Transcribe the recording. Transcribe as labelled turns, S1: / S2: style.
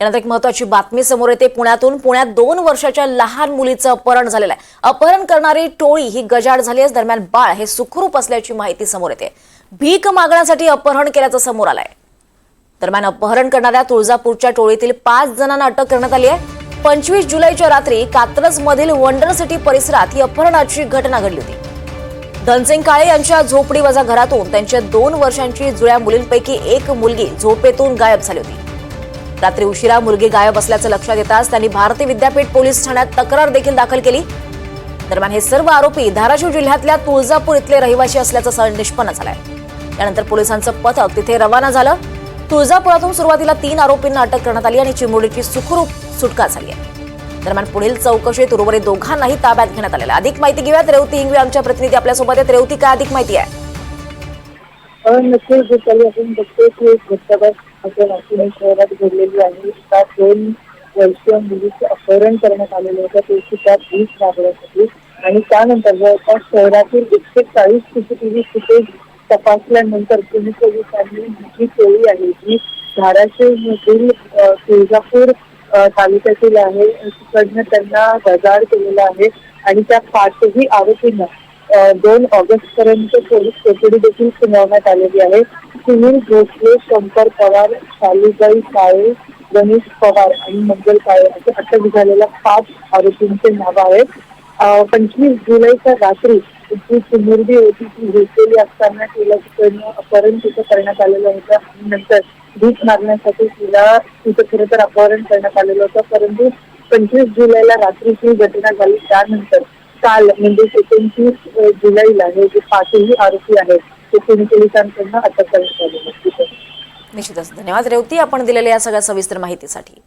S1: यानंतर एक महत्वाची बातमी समोर येते. पुण्यातून पुण्यात दोन वर्षाच्या लहान मुलीचं अपहरण झालेलं आहे. अपहरण करणारी टोळी ही गजाड झाली आहे दरम्यान बाळ हे सुखरूप असल्याची माहिती समोर येते. भीक मागण्यासाठी अपहरण केल्याचं समोर आलंय. दरम्यान अपहरण करणाऱ्या तुळजापूरच्या टोळीतील पाच जणांना अटक करण्यात आली आहे. पंचवीस जुलैच्या रात्री कात्रज मधील वंडर सिटी परिसरात ही अपहरणाची घटना घडली होती. धनसिंग काळे यांच्या झोपडीवजा घरातून त्यांच्या दोन वर्षांची जुळ्या मुलींपैकी एक मुलगी झोपेतून गायब झाली होती. रात्री उशिरा मुलगी गायब असल्याचं लक्षात येताच त्यांनी भारतीय विद्यापीठ पोलीस ठाण्यात तक्रार देखील दाखल केली. दरम्यान हे सर्व आरोपी धाराशिव जिल्ह्यातल्या तुळजापूर इथले रहिवासी असल्याचं स- निष्पन्न झालंय. त्यानंतर पोलिसांचं पथक तिथे रवाना झालं. तुळजापुरातून सुरुवातीला तीन आरोपींना अटक करण्यात आली आणि चिमुरडीची सुखरूप सुटका झाली आहे. दरम्यान पुढील चौकशीत उर्वरित दोघांनाही ताब्यात घेण्यात आलेलं अधिक माहिती घेऊयात. रेवती हिंगवे आमच्या प्रतिनिधी आपल्यासोबत आहेत. रेवती काय अधिक माहिती आहे?
S2: नक्कीच दुपारी आपण बघतो की एक घटनाबाज आपल्या नाशिक शहरात घडलेली आहे. त्या दोन वर्षीय मुलीचे अपहरण करण्यात आलेलं होतं. ते सुद्धा भीक मागण्यासाठी आणि त्यानंतर जवळपास शहरातील एकशे चाळीस सीसीटीव्ही फुटेज तपासल्यानंतर पोलीस पोलिसांनी जी टोळी आहे जी धाराशिव मधील तुळजापूर तालुक्यातील आहे तिकडनं त्यांना गजाड केलेला आहे. आणि त्या पाचही आरोपींना दोन ऑगस्ट पर्यंत पोलीस कोठडी देखील सुनावण्यात आलेली आहे. सुनील भोसले शंकर पवार शालूबाई काळे गणेश पवार आणि मंगल काळे असे अटक झालेल्या पाच आरोपींचे नाव आहेत. पंचवीस जुलैच्या रात्री जी सुमुर्दी होती ती घेतलेली असताना तिला तिकडनं अपहरण तिथं करण्यात आलेलं होतं आणि नंतर भीक मागण्यासाठी तिला तिथं खरं तर अपहरण करण्यात आलेलं होतं. परंतु पंचवीस जुलैला रात्री ही घटना झाली. त्यानंतर काल म्हणजे एकोणतीस जुलैला हे जे पाचही आरोपी आहेत ते पुणे पोलिसांकडून अटक करण्यात आले
S1: निश्चितच. धन्यवाद रेवती. आपण दिलेल्या या सगळ्या सविस्तर माहितीसाठी.